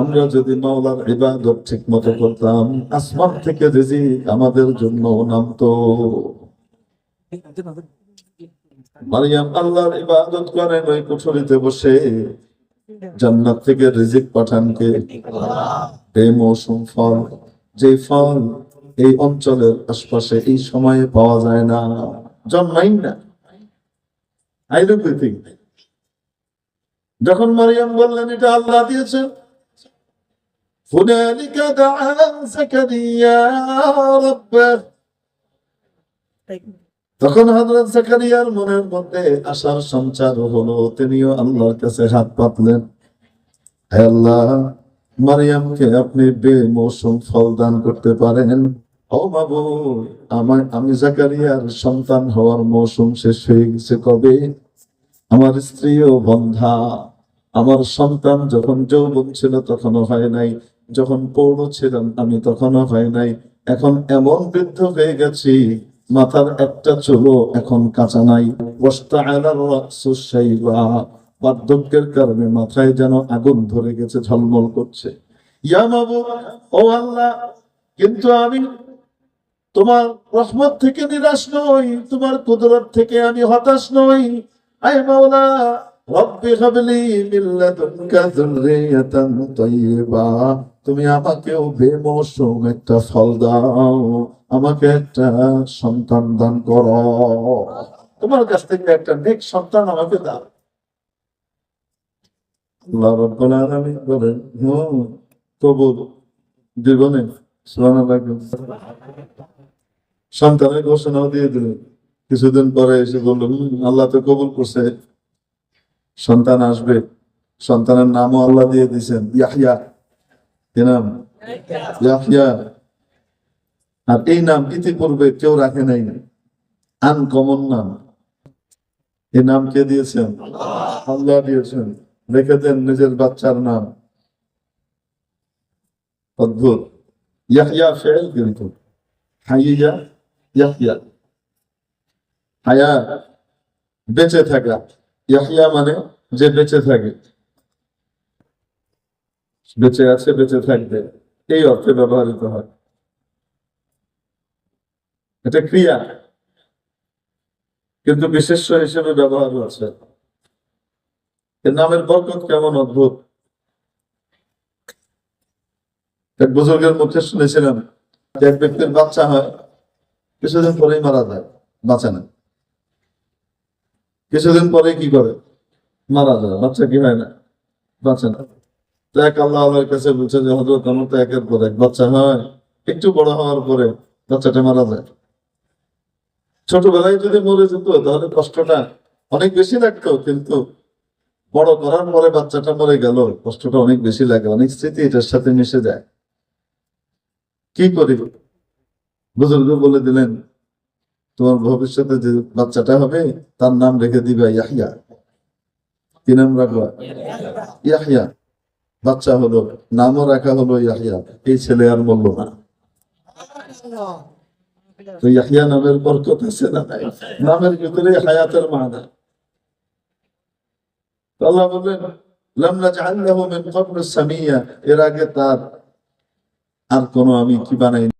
আমরা যদি মাওলার ইবাদত ঠিক মতো করতাম, আসমান থেকে রিজিক আমাদের জন্য নামতো। মারিয়াম, আল্লাহর ইবাদত করেন ওই কুঠরিতে বসে। জান্নাত থেকে রিজিক পাঠানকে। বেমৌসুম ফল, যে ফল এই অঞ্চলের আশপাশে এই সময়ে পাওয়া যায় না। জন্মাই না। আইলো পৃথিবী যখন মারিয়াম বললেন এটা আল্লাহ দিয়েছেন هنالك دعا زكريا ربه তখন হযরত জাকারিয়ার মনের মধ্যে আশার সঞ্চার হলো তিনিও আল্লাহর কাছে হাত পাতলেন হে আল্লাহ মারিয়ামকে আপনি বেমৌসুম ফল দান করতে পারেন ও বাবু আমার আমি জাকারিয়ার সন্তান হওয়ার মৌসুম শেষ হয়ে গেছে কবে আমার স্ত্রীও বন্ধা। আমার সন্তান যখন যৌবন ছিল তখনও হয় নাই। যখন পৌর ছিলাম আমি তখনও হয় নাই। এখন এমন বৃদ্ধ হয়ে গেছি, মাথার একটা চুলও এখন কাঁচা নাই। বার্ধক্যের কারণে মাথায় যেন আগুন ধরে গেছে, ঝলমল করছে। ও আল্লাহ, কিন্তু আমি তোমার রহমত থেকে নিরাশ নই, তোমার কুদরত থেকে আমি হতাশ নই। আয় মাওলা, রব্বি হাবলি মিন লাদুনকা যুররিয়াতান তাইয়্যিবা তুমি আমাকেও বেমৌসুম একটা ফল দাও, আমাকে একটা সন্তান দান করো। তোমার কাছ থেকে একটা নেক সন্তান আমাকে দাও। আল্লাহ রাব্বুল আলামিন বলেন হুম কবুল জীবনে সন্তানের ঘোষণাও দিয়ে দিলেন। কিছুদিন পরে এসে বললেন আল্লাহ তো কবুল করছে। সন্তান আসবে। সন্তানের নামও আল্লাহ দিয়ে দিয়েছেন। ইয়াহিয়া কি নাম? ইয়াহিয়া আর এই নাম ইতিপূর্বে কেউ রাখে নাই। আনকমন নাম। এই নাম কে দিয়েছেন? আল্লাহ দিয়েছেন। রেখে দেন নিজের বাচ্চার নাম। অদ্ভুত। ইয়াহিয়া ফেল কিন্তু। হাইয়া ইয়াহিয়া হায়া বেঁচে থাকা। ইয়াহিয়া মানে যে বেঁচে থাকে। বেঁচে আছে, বেঁচে থাকবে। এই অর্থে ব্যবহৃত হয়। এটা ক্রিয়া। কিন্তু বিশেষ্য হিসেবে ব্যবহার আছে এর নামের বরকত কেমন অদ্ভুত। এক বুজুর্গের মুখে শুনেছিলাম এক ব্যক্তির বাচ্চা হয়, কিছুদিন পরেই মারা যায়, বাঁচে না। কিছুদিন পরে কি করে? মারা যায়। বাচ্চা কি হয় না? বাঁচে না। তো এক আল্লাহ আল্লাহর কাছে বলছে যে হজরত আমার তো একের পর এক বাচ্চা হয়। একটু বড় হওয়ার পরে বাচ্চাটা মারা যায়। ছোটবেলায় যদি মরে যেত, তাহলে কষ্টটা অনেক বেশি লাগতো। কিন্তু বড় করার পরে বাচ্চাটা মরে গেল, কষ্টটা অনেক বেশি লাগে। অনেক স্মৃতি এটার সাথে মিশে যায়। কি করি? বুজুর্গ বলে দিলেন তোমার ভবিষ্যতে যে বাচ্চাটা হবে, তার নাম রেখে দিবে ইয়াহিয়া। কি নাম রাখবা? ইয়াহিয়া। বাচ্চা হলো, নামও রাখা হলো ইয়াহিয়া। এই ছেলে আর বলল না। তো ইয়াহিয়া নামের বরকত আছে না নাই? নামের ভিতরে হায়াতের মানা। আল্লাহ বললেন, লাম নাজআল লাহু মিন ক্বাবল সামিয়া। এর আগে তার আর কোনো আমি কি বানাই